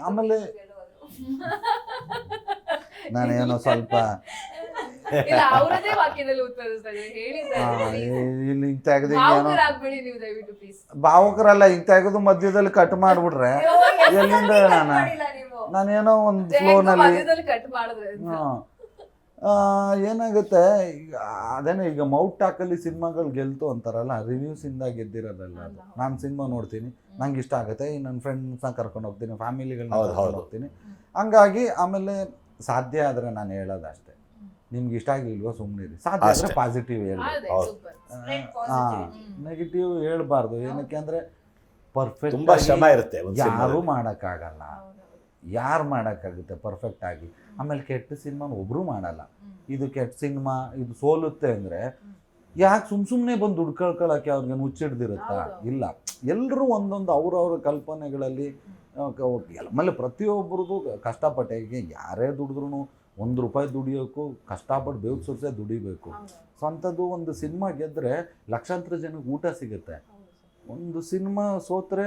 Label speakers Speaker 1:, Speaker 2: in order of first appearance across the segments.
Speaker 1: ಆಮೇಲೆ ನಾನೇನೋ ಸ್ವಲ್ಪ
Speaker 2: ಇಲ್ಲ
Speaker 1: ಹಿಂಗ್ ತೆಗ್ದು ಭಾವುಕರಲ್ಲ ಹಿಂಗ್ ತೆಗೆದು ಮಧ್ಯದಲ್ಲಿ ಕಟ್ ಮಾಡ್ಬಿಟ್ರೆ ಎಲ್ಲಿಂದ ನಾನು? ನಾನೇನೋ ಒಂದು ಫ್ಲೋನಲ್ಲಿ
Speaker 2: ಮಧ್ಯದಲ್ಲಿ ಕಟ್ ಮಾಡಿದ್ರೆ ಅಂತ.
Speaker 1: ಏನಾಗುತ್ತೆ? ಈಗ ಅದೇನೇ ಈಗ ಮೌಟ್ ಟಾಕಲ್ಲಿ ಸಿನಿಮಾಗಳು ಗೆಲ್ತು ಅಂತಾರಲ್ಲ ರಿವ್ಯೂಸಿಂದ ಗೆದ್ದಿರೋದಲ್ಲ ಅದು. ನಾನು ಸಿನಿಮಾ ನೋಡ್ತೀನಿ ನಂಗೆ ಇಷ್ಟ ಆಗುತ್ತೆ ಈ ನನ್ನ ಫ್ರೆಂಡ್ಸ್ನ ಕರ್ಕೊಂಡು ಹೋಗ್ತೀನಿ ಫ್ಯಾಮಿಲಿಗಳನ್ನ ಕರ್ಕೊಂಡು ಹೋಗ್ತೀನಿ. ಹಂಗಾಗಿ ಆಮೇಲೆ ಸಾಧ್ಯ ಆದರೆ ನಾನು ಹೇಳೋದು ಅಷ್ಟೇ ನಿಮ್ಗೆ ಇಷ್ಟ ಆಗಿಲ್ವೋ ಸುಮ್ಮನಿರಿ ಸಾಧ್ಯ ಆದರೆ ಪಾಸಿಟಿವ್ ಹೇಳಿ
Speaker 3: ಹೌದು.
Speaker 2: ಸೂಪರ್
Speaker 4: Spread
Speaker 1: ಹಾಂ. ನೆಗೆಟಿವ್ ಹೇಳ್ಬಾರ್ದು. ಏನಕ್ಕೆ ಅಂದರೆ ಪರ್ಫೆಕ್ಟ್
Speaker 3: ತುಂಬಾ ಶ್ರಮ ಇರುತ್ತೆ ಒಂದು
Speaker 1: ಯಾರೂ. ಮಾಡೋಕ್ಕಾಗಲ್ಲ. ಯಾರು ಮಾಡೋಕ್ಕಾಗುತ್ತೆ? ಪರ್ಫೆಕ್ಟಾಗಿ ಆಮೇಲೆ ಕೆಟ್ಟ ಸಿನಿಮಾನ ಒಬ್ಬರು ಮಾಡಲ್ಲ. ಇದು ಕೆಟ್ಟ ಸಿನಿಮಾ ಇದು ಸೋಲುತ್ತೆ ಅಂದರೆ ಯಾಕೆ ಸುಮ್ಮ ಸುಮ್ಮನೆ ಬಂದು ದುಡ್ಡು ಕಳ್ಕೊಳ್ಳೋಕ್ಕೆ ಅವ್ರಿಗೆ ಮುಚ್ಚಿಡ್ದಿರುತ್ತಾ? ಇಲ್ಲ. ಎಲ್ಲರೂ ಒಂದೊಂದು ಅವ್ರವ್ರ ಕಲ್ಪನೆಗಳಲ್ಲಿ ಆಮೇಲೆ ಪ್ರತಿಯೊಬ್ಬರದು ಕಷ್ಟಪಟ್ಟೆ. ಈಗ ಯಾರೇ ದುಡಿದ್ರು ಒಂದು ರೂಪಾಯಿ ದುಡಿಯೋಕ್ಕೂ ಕಷ್ಟಪಟ್ಟು ಬೇವು ಸುರಿಸೇ ದುಡಿಬೇಕು. ಸ್ವಂತದ್ದು ಒಂದು ಸಿನಿಮಾ ಗೆದ್ದರೆ ಲಕ್ಷಾಂತರ ಜನಕ್ಕೆ ಊಟ ಸಿಗುತ್ತೆ. ಒಂದು ಸಿನಿಮಾ ಸೋತ್ರೆ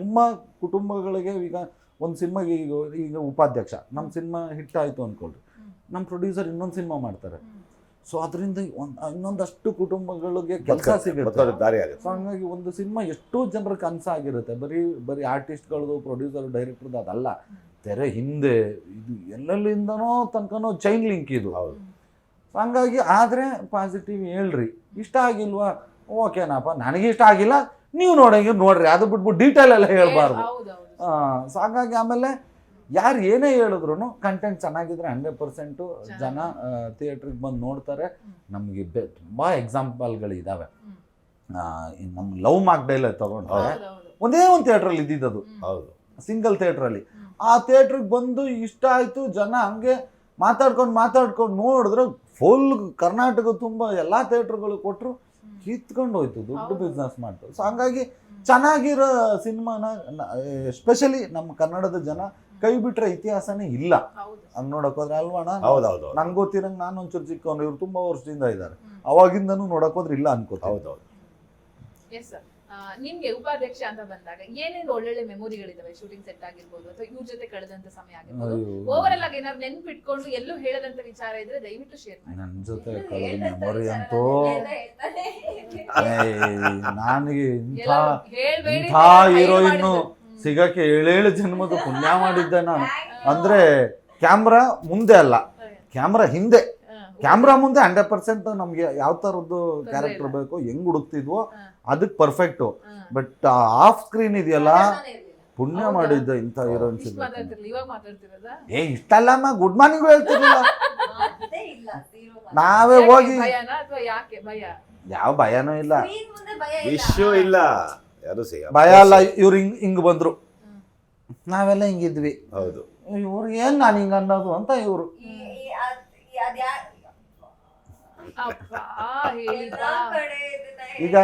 Speaker 1: ತುಂಬ ಕುಟುಂಬಗಳಿಗೆ ಈಗ ಒಂದು ಸಿನಿಮಾಗೆ ಈಗ ಈಗ ಉಪಾಧ್ಯಕ್ಷ ನಮ್ಮ ಸಿನಿಮಾ ಹಿಟ್ ಆಯಿತು ಅಂದ್ಕೊಳ್ರಿ ನಮ್ಮ ಪ್ರೊಡ್ಯೂಸರ್ ಇನ್ನೊಂದು ಸಿನಿಮಾ ಮಾಡ್ತಾರೆ. ಸೊ ಅದರಿಂದ ಒಂದು ಇನ್ನೊಂದಷ್ಟು ಕುಟುಂಬಗಳಿಗೆ ಕೆಲಸ ಸಿಗುತ್ತೆ. ಸೊ ಹಂಗಾಗಿ ಒಂದು ಸಿನಿಮಾ ಎಷ್ಟೋ ಜನರ ಕನಸಾಗಿರುತ್ತೆ ಬರೀ ಬರೀ ಆರ್ಟಿಸ್ಟ್ಗಳದು ಪ್ರೊಡ್ಯೂಸರ್ ಡೈರೆಕ್ಟರ್ದು ಅದಲ್ಲ. ತೆರೆ ಹಿಂದೆ ಇದು ಎಲ್ಲೆಲ್ಲಿಂದನೋ ತನಕನೋ ಚೈನ್ ಲಿಂಕ್ ಇದು.
Speaker 3: ಹೌದು.
Speaker 1: ಸೊ ಹಂಗಾಗಿ ಆದರೆ ಪಾಸಿಟಿವ್ ಹೇಳ್ರಿ. ಇಷ್ಟ ಆಗಿಲ್ವಾ? ಓಕೆನಪ್ಪ ನನಗೆ ಇಷ್ಟ ಆಗಿಲ್ಲ. ನೀವು ನೋಡಂಗೆ ನೋಡ್ರಿ. ಅದು ಬಿಟ್ಬಿಟ್ಟು ಡೀಟೇಲ್ ಎಲ್ಲ ಹೇಳ್ಬಾರ್ದು. ಸೊ ಹಾಗಾಗಿ ಆಮೇಲೆ ಯಾರು ಏನೇ ಹೇಳಿದ್ರು ಕಂಟೆಂಟ್ ಚೆನ್ನಾಗಿದ್ರೆ ಹಂಡ್ರೆಡ್ ಪರ್ಸೆಂಟು ಜನ ಥಿಯೇಟ್ರಿಗೆ ಬಂದು ನೋಡ್ತಾರೆ. ನಮಗೆ ಬೆ ತುಂಬ ಎಕ್ಸಾಂಪಲ್ಗಳಿದ್ದಾವೆ ನಮ್ಮ ಲವ್ ಮಾರ್ಕ್ ಡೈಲ ತಗೊಂಡ್ರೆ ಒಂದೇ ಒಂದು ಥಿಯೇಟ್ರಲ್ಲಿ ಇದ್ದಿದ್ದದು.
Speaker 3: ಹೌದು.
Speaker 1: ಸಿಂಗಲ್ ಥಿಯೇಟ್ರಲ್ಲಿ ಆ ಥಿಯೇಟ್ರಿಗೆ ಬಂದು ಇಷ್ಟ ಆಯಿತು ಜನ ಹಂಗೆ ಮಾತಾಡ್ಕೊಂಡು ಮಾತಾಡ್ಕೊಂಡು ನೋಡಿದ್ರೆ ಫುಲ್ ಕರ್ನಾಟಕ ತುಂಬ ಎಲ್ಲ ಥಿಯೇಟ್ರ್ಗಳು ಕೊಟ್ಟರು ಕಿತ್ಕೊಂಡು ಹೋಯ್ತು ದೊಡ್ಡ. ಬಿಸ್ನೆಸ್ ಮಾಡ್ತು. ಸೊ ಹಂಗಾಗಿ ಚೆನ್ನಾಗಿರೋ ಸಿನಿಮಾನ ಎಸ್ಪೆಷಲಿ ನಮ್ಮ ಕನ್ನಡದ ಜನ ಕೈ ಬಿಟ್ರೆ ಇತಿಹಾಸನೇ ಇಲ್ಲ.
Speaker 2: ಹೌದು.
Speaker 1: ಹಂಗೆ ನೋಡಕ್ ಹೋದ್ರೆ ಅಲ್ವಾಣ
Speaker 3: ಹೌದೌದು.
Speaker 1: ನಂಗೆ ಗೊತ್ತಿರಂಗೆ ನಾನು ಒಂಚೂರು ಚಿಕ್ಕವನು ಇವ್ರು ತುಂಬಾ ವರ್ಷದಿಂದ ಇದ್ದಾರೆ. ಅವಾಗಿಂದನೂ ನೋಡಕ್ ಹೋದ್ರೆ ಇಲ್ಲ ಅನ್ಕೋತ
Speaker 3: ಹೌದೌದು.
Speaker 2: ಎಸ್ ಸರ್ ನಿಮ್ಗೆ ಉಪಾಧ್ಯಕ್ಷ ಅಂತ ಬಂದಾಗ ಏನೇನು ಒಳ್ಳೊಳ್ಳೆ ಮೆಮೊರಿಗಳಿದಾವೆ ಶೂಟಿಂಗ್ ಸೆಟ್ ಆಗಿರ್ಬೋದು ಅಥವಾ ಇವ್ರ ಜೊತೆ ಕಳೆದಂತ ಸಮಯ ಆಗಿರ್ಬೋದು. ಓವರ್ ಆಗಿ ಏನಾದ್ರು ನೆನ್ಪಿಟ್ಕೊಂಡು ಎಲ್ಲೂ ಹೇಳದಂತ ವಿಚಾರ ಇದ್ರೆ ದಯವಿಟ್ಟು ಶೇರ್ ಮಾಡಿ.
Speaker 1: ನನ್ನ ಜೊತೆ ಕಳೆದ ಮೆಮೊರಿ ಅಂತೂ ನನಗೆ ಇಂಥ
Speaker 2: ಹೇಳ್ಬೇಡಿ
Speaker 1: ಇಂಥ ಹೀರೋಯಿನ್ನು ಸಿಗಕ್ಕೆ ಏಳೇಳು ಜನ್ಮದ ಪುಣ್ಯ ಮಾಡಿದ್ದೆ ನಾನು. ಅಂದ್ರೆ ಕ್ಯಾಮ್ರಾ ಮುಂದೆ ಅಲ್ಲ. ಕ್ಯಾಮ್ರಾ ಹಿಂದೆ. ಕ್ಯಾಮ್ರಾ ಮುಂದೆ ಹಂಡ್ರೆಡ್ ಪರ್ಸೆಂಟ್ ನಮ್ಗೆ ಯಾವ ಥರದ್ದು ಕ್ಯಾರೆಕ್ಟರ್. ಬೇಕು ಹೆಂಗ್ ಹುಡುಕ್ತಿದ್ವೋ. ಅದಕ್ಕೆ ಪರ್ಫೆಕ್ಟು. ಬಟ್ ಆಫ್ ಸ್ಕ್ರೀನ್ ಇದೆಯಲ್ಲ? ಪುಣ್ಯ ಮಾಡಿದ್ದು ಇಂಥ
Speaker 2: ಮಾತಾಡ್ತಿರೋದಾ?
Speaker 1: ಏ ಇಷ್ಟಲ್ಲಮ್ಮ ಗುಡ್ ಮಾರ್ನಿಂಗ್ ಹೇಳ್ತಿರ್ಲಿಲ್ಲ. ನಾವೇ ಹೋಗಿ
Speaker 2: ಭಯನಾ ಅಥವಾ ಯಾಕೆ ಭಯ?
Speaker 1: ಯಾವ ಭಯನೂ ಇಲ್ಲ.
Speaker 4: ಇಶ್ಯೂ ಮುಂದೆ ಭಯ ಇಲ್ಲ.
Speaker 3: ವಿಶ್ವ ಇಲ್ಲ. ಯಾರು
Speaker 1: ಭಯ ಅಲ್ಲ ಇವ್ರು ಹಿಂಗ್ ಹಿಂಗ್ ಬಂದ್ರು. ನಾವೆಲ್ಲ ಹಿಂಗಿದ್ವಿ.
Speaker 3: ಹೌದು.
Speaker 1: ಇವ್ರು ಏನ್ ನಾನು ಹಿಂಗ ಅನ್ನೋದು ಅಂತ ಇವ್ರು. ಈಗ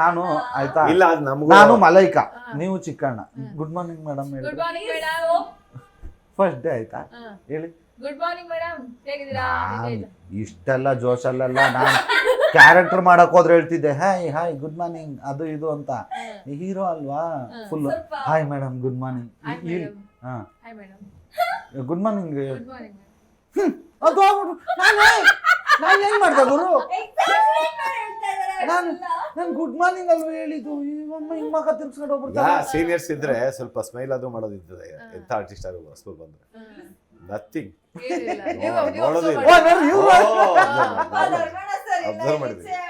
Speaker 1: ನಾನು ಆಯ್ತಾ?
Speaker 3: ಇಲ್ಲ ಅದು ನಮಗೂ
Speaker 1: ನಾನು ಮಲೈಕಾ. ನೀವು Chikkanna. Good morning madam
Speaker 2: good
Speaker 1: ಹೇಳಿ.
Speaker 2: ಮಾರ್ನಿಂಗ್ ಮೇಡಮ್
Speaker 1: ಫಸ್ಟ್ ಡೇ ಆಯ್ತಾ? ಹೇಳಿ.
Speaker 2: ಗುಡ್ ಮಾರ್ನಿಂಗ್ ಮೇಡಮ್ ಹೇಗಿದ್ದೀರಾ?
Speaker 1: ನಾನ್ ಇಷ್ಟೆಲ್ಲ ಜೋಶಲ್ಲೆಲ್ಲ ನಾನು ಕ್ಯಾರೆಕ್ಟರ್ ಮಾಡಕ್ ಹೋದ್ರೆ ಹೇಳ್ತಿದ್ದೆ. ಹಾಯ್ ಹಾಯ್ ಗುಡ್ ಮಾರ್ನಿಂಗ್ ಅದು ಇದು ಅಂತ. ಹೀರೋ ಅಲ್ವಾ. ಫುಲ್
Speaker 4: ಸ್ವಲ್ಪ.
Speaker 1: Hi madam good morning. Good morning
Speaker 2: morning. madam.
Speaker 1: ಅದು ಆಗ್ಬಿಟ್ಟು ನಾನು ನಾನು ಏನು ಮಾಡ್ದೆ ಗುರು? ನಾನು. ನಾನು ಗುಡ್ ಮಾರ್ನಿಂಗ್ ಅಲ್ವ ಹೇಳಿದ್ದು? ಇವಮ್ಮ ಹಿಂಗೆ ಮಗ ತಿರ್ಸ್ಕೊಂಡು ಹೋಗ್ಬಿಡ್ತಾರೆ
Speaker 3: ಸೀನಿಯರ್ಸ್ ಇದ್ರೆ ಸ್ವಲ್ಪ ಸ್ಮೈಲ್ ಆದ್ರೂ ಮಾಡೋದಿರ್ತದೆ. ಎಂಥ ಆರ್ಟಿಸ್ಟ್ ಆದ್ರೂ ಸ್ಕೂಲ್ ಬಂದ್ರೆ. ನಥಿಂಗ್
Speaker 2: ನೋಡೋದಿಲ್ಲ
Speaker 3: ಅಬ್ಸರ್ವ್
Speaker 2: ನೀವು-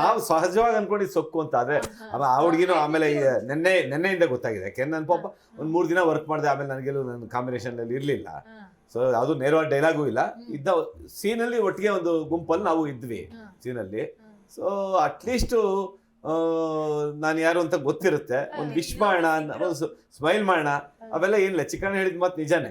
Speaker 2: ನಾವು
Speaker 3: ಸಹಜವಾಗಿ ಅನ್ಕೊಂಡಿದ್ ಸೊಕ್ಕು ಅಂತ. ಆದ್ರೆ ಆ ಹುಡುಗಿನೂ ಆಮೇಲೆ ನೆನ್ನೆ ನೆನ್ನೆಯಿಂದ ಗೊತ್ತಾಗಿದೆ. ಯಾಕೆಂದ್ರೆ ನನ್ನ ಪಾಪ ಒಂದ್ ಮೂರ್ ದಿನ ವರ್ಕ್ ಮಾಡಿದೆ ಆಮೇಲೆ ನನಗೆಲ್ಲೂ ನನ್ನ ಕಾಂಬಿನೇಷನ್ ಅಲ್ಲಿ ಇರ್ಲಿಲ್ಲ. ಸೊ ಅದು ನೇರವಾದ ಡೈಲಾಗು ಇಲ್ಲ. ಇದ್ದ ಸೀನ್ ಅಲ್ಲಿ ಒಟ್ಟಿಗೆ ಒಂದು ಗುಂಪಲ್ಲಿ ನಾವು ಇದ್ವಿ ಸೀನ್
Speaker 2: ಅಲ್ಲಿ
Speaker 3: ಸೊ ಅಟ್ಲೀಸ್ಟ್ ನಾನು ಯಾರು ಅಂತ ಗೊತ್ತಿರುತ್ತೆ. ಒಂದು ವಿಶ್ ಮಾಡೋಣ ಒಂದು ಸ್ಮೈಲ್ ಮಾಡೋಣ. ಅವೆಲ್ಲ ಏನಿಲ್ಲ. ಚಿಕನ್ ಹೇಳಿದ್ ಮತ್ತೆ ನಿಜಾನೇ.